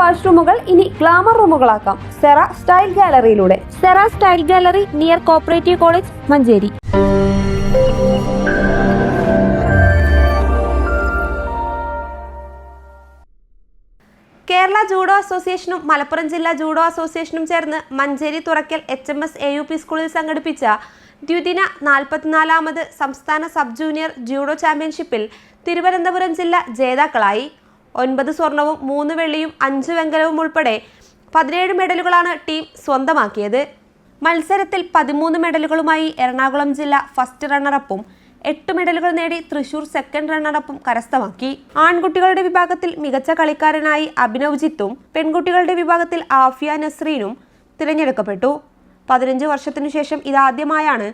വാഷ്റൂമുകൾ ഇനി ഗ്ലാമർ റൂമുകളാക്കാം. Cera style ഗാലറിയിലൂടെ. Sera style gallery near cooperative college Manjeri. Kerala judo അസോസിയേഷനും മലപ്പുറം ജില്ലാ ജൂഡോ അസോസിയേഷനും ചേർന്ന് Manjeri Thurakkal H M S A U P സ്കൂളിൽ സംഘടിപ്പിച്ച ദ്വിദിന നാൽപ്പത്തിനാലാമത് സംസ്ഥാന സബ് ജൂനിയർ ജൂഡോ ചാമ്പ്യൻഷിപ്പിൽ തിരുവനന്തപുരം ജില്ല ജേതാക്കളായി ഒൻപത് സ്വർണവും മൂന്ന് വെള്ളിയും അഞ്ച് വെങ്കലവും ഉൾപ്പെടെ പതിനേഴ് മെഡലുകളാണ് ടീം സ്വന്തമാക്കിയത്. മത്സരത്തിൽ പതിമൂന്ന് മെഡലുകളുമായി എറണാകുളം ജില്ല ഫസ്റ്റ് റണ്ണറപ്പും എട്ട് മെഡലുകൾ നേടി തൃശൂർ സെക്കൻഡ് റണ്ണറപ്പും കരസ്ഥമാക്കി. ആൺകുട്ടികളുടെ വിഭാഗത്തിൽ മികച്ച കളിക്കാരനായി അഭിനവ് ജിത്തും പെൺകുട്ടികളുടെ വിഭാഗത്തിൽ ആഫിയ നസ്രീനും തിരഞ്ഞെടുക്കപ്പെട്ടു. പതിനഞ്ച് വർഷത്തിനു ശേഷം ഇതാദ്യമായാണ്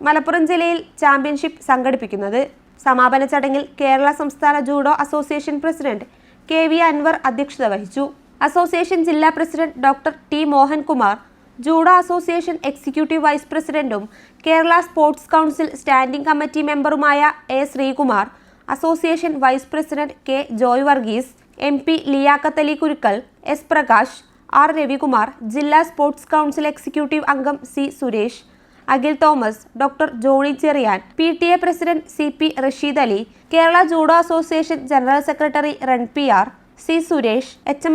മലപ്പുറം ജില്ലയിൽ ചാമ്പ്യൻഷിപ്പ് സംഘടിപ്പിക്കുന്നത്. സമാപന ചടങ്ങിൽ കേരള സംസ്ഥാന judo association president K V Anwar അധ്യക്ഷത വഹിച്ചു. അസോസിയേഷൻ ജില്ലാ president doctor T Mohankumar judo association executive vice പ്രസിഡന്റും Kerala sports council standing committee മെമ്പറുമായ A Sreekumar association vice president K Joy Varghese M P Liaquat Ali Kurukkal S Prakash R Ravikumar ജില്ലാ sports council executive അംഗം C Suresh Akhil Thomas doctor Johnny Cherian P T A president C P Rasheed Ali Kerala judo association general secretary run P R C Suresh H M